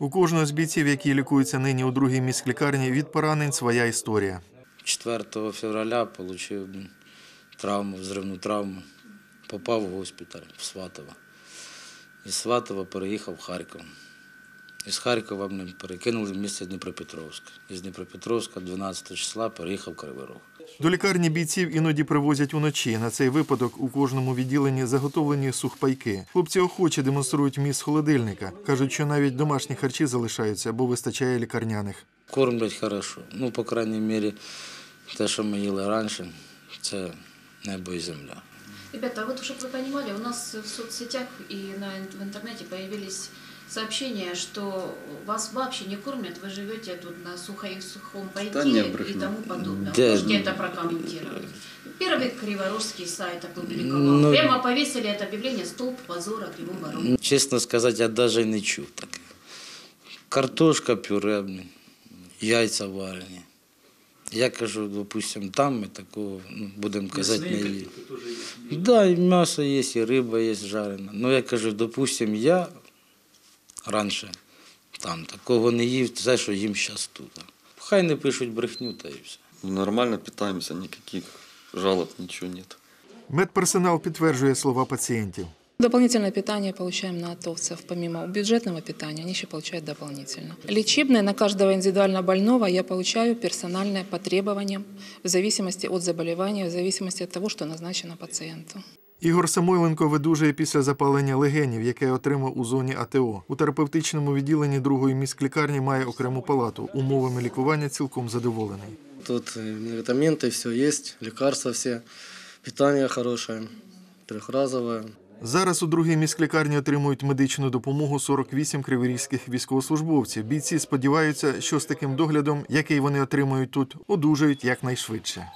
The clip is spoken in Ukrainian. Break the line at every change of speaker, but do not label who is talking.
У кожного з бійців, які лікуються нині у другій міськлікарні, від поранень своя історія.
4 февраля отримав травму, взривну травму. Попав в госпіталь в Сватово. Із Сватова переїхав в Харків. Із Харкова мене перекинули в місто Дніпропетровськ. Із Дніпропетровська 12 числа переїхав Кривий Рог.
До лікарні бійців іноді привозять уночі. На цей випадок у кожному відділенні заготовлені сухпайки. Хлопці охоче демонструють міст холодильника. кажуть, що навіть домашні харчі залишаються, бо вистачає лікарняних.
Кормлять хорошо. Ну, по крайній мірі, те, що ми їли раніше, це небо і земля.
Ребята, вот чтобы вы понимали, у нас в соцсетях и на, в интернете появились сообщения, что вас вообще не кормят, вы живете тут на сухой, сухом пайке
Да не,
и
брехня.
тому подобное.
Да.
Можете это прокомментировать? Первый криворожский сайт опубликовал.
Ну,
Прямо повесили это объявление «Столб позора Кривого Рога».
Чесно сказати, я навіть не чув таке. Картошка пюре, блін, яйця варені. Я кажу, допустим, там ми такого, ну, будемо казати, не їли. Да, і м'ясо є, і риба є жарена. Ну, я кажу, допустим, я раніше там такого не їв, те, що їм зараз тут. Хай не пишуть брехню, та і все.
Ну, Нормально питаемся, никаких жалоб, ничего нет.
Медперсонал підтверджує слова пацієнтів.
Дополнительное питание получаем на атовцев. Помимо бюджетного питания, они еще получают дополнительно. Лечебное на каждого индивидуально больного я получаю персональное по требованиям в зависимости от заболевания, в зависимости от того, что назначено пациенту.
Ігор Самойленко видужує після запалення легенів, яке отримав у зоні АТО. У терапевтичному відділенні другої міськлікарні має окрему палату. Умовами лікування цілком задоволений.
Тут э, медикаменты, все есть, лекарства все, питание хорошее, трехразовое.
Зараз у другій міськлікарні отримують медичну допомогу 48 криворізьких військовослужбовців. Бійці сподіваються, що з таким доглядом, який вони отримують тут, одужають якнайшвидше.